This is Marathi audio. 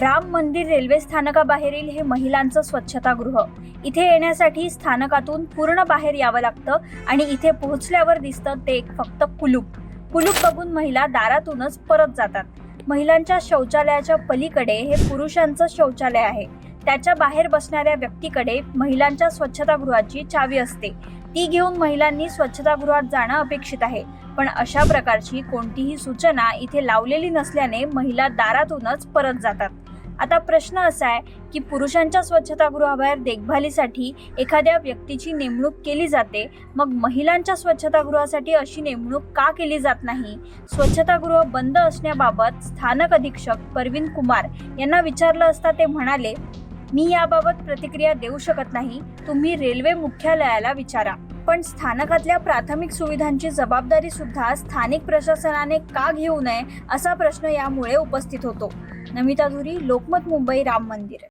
राम मंदिर रेल्वे स्थानकाबाहेरील हे महिलांचं स्वच्छतागृह. इथे येण्यासाठी स्थानकातून पूर्ण बाहेर यावं लागतं आणि इथे पोहोचल्यावर दिसतं ते एक फक्त कुलूप. कुलूप बघून महिला दारातूनच परत जातात. महिलांच्या शौचालयाच्या पलीकडे हे पुरुषांचं शौचालय आहे. त्याच्या बाहेर बसणाऱ्या व्यक्तीकडे महिलांच्या स्वच्छतागृहाची चावी असते. ती घेऊन महिलांनी स्वच्छतागृहात जाणं अपेक्षित आहे. पण अशा प्रकारची कोणतीही सूचना इथे लावलेली नसल्याने महिला दारातूनच परत जातात. आता प्रश्न असा आहे की पुरुषांच्या स्वच्छतागृहाबाहेर देखभालीसाठी एखाद्या व्यक्तीची नेमणूक केली जाते मग महिलांच्या स्वच्छतागृहासाठी अशी नेमणूक का केली जात नाही? स्वच्छतागृह बंद असण्याबाबत स्थानक अधीक्षक परवीन कुमार यांना विचारलं असता ते म्हणाले मी याबाबत प्रतिक्रिया देऊ शकत नाही. तुम्ही रेल्वे मुख्यालयाला विचारा. पण स्थानकातल्या प्राथमिक सुविधांची जबाबदारी सुद्धा स्थानिक प्रशासनाने का घेऊ नये असा प्रश्न यामुळे उपस्थित होतो. नमिता धुरी लोकमत मुंबई राम मंदिर.